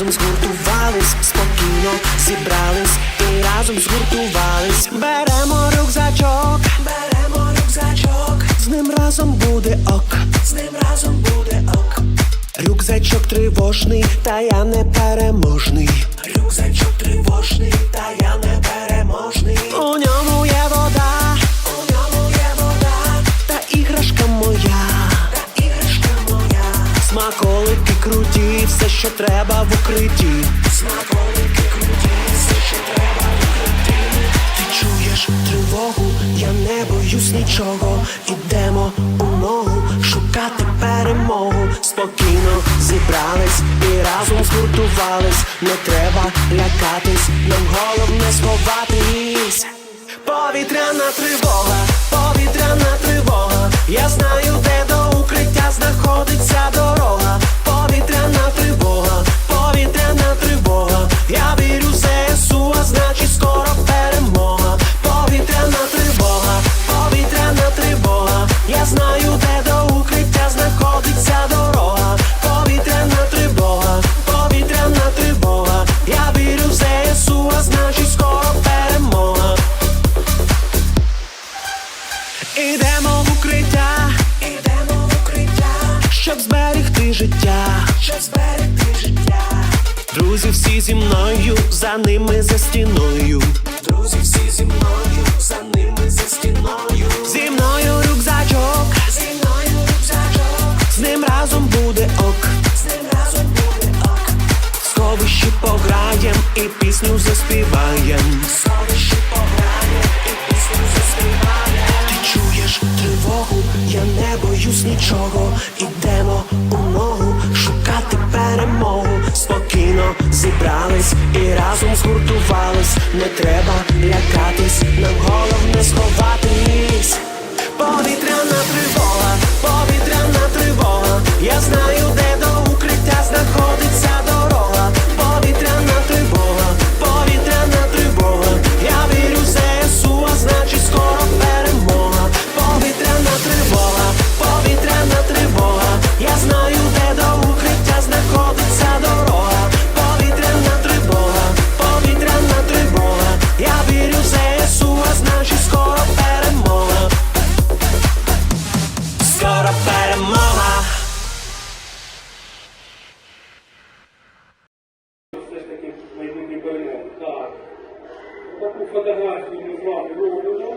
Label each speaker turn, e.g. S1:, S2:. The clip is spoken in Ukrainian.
S1: разом згуртувались. Спокійно зібрались і разом згуртувались. Беремо Рюкзачок тривожний, та я не переможний. Рюкзачок тривожний, та я не переможний. У ньому є вода, у ньому є вода, та іграшка моя, та іграшка моя. Смаколики круті, все, що треба в укритті. Смаколики круті, все, що треба в укритті. Чуєш тривогу, я не боюсь нічого. Ідемо у ногу шукати перемогу. Спокійно зібрались і разом згуртувались. Не треба лякатись, нам головне сховатись. Повітряна тривога, повітряна тривога. Я знаю, де до укриття знаходиться дорога. Ідемо в укриття, ідемо в укриття, щоб зберегти життя, щоб зберегти життя. Друзі, всі зі мною, за ними за стіною. Друзі, всі зі мною, за ними за стіною. Зі мною рюкзачок, зі мною рюкзачок. З ним разом буде ок, з ним разом буде ок. В сховищі пограєм і пісню заспіваєм. В сховищі боюсь нічого. Ідемо у ногу шукати перемогу. Спокійно зібрались і разом згуртувались. Не треба
S2: таки майбутній перемоги. Так. Таку фотографію ми з вами робимо.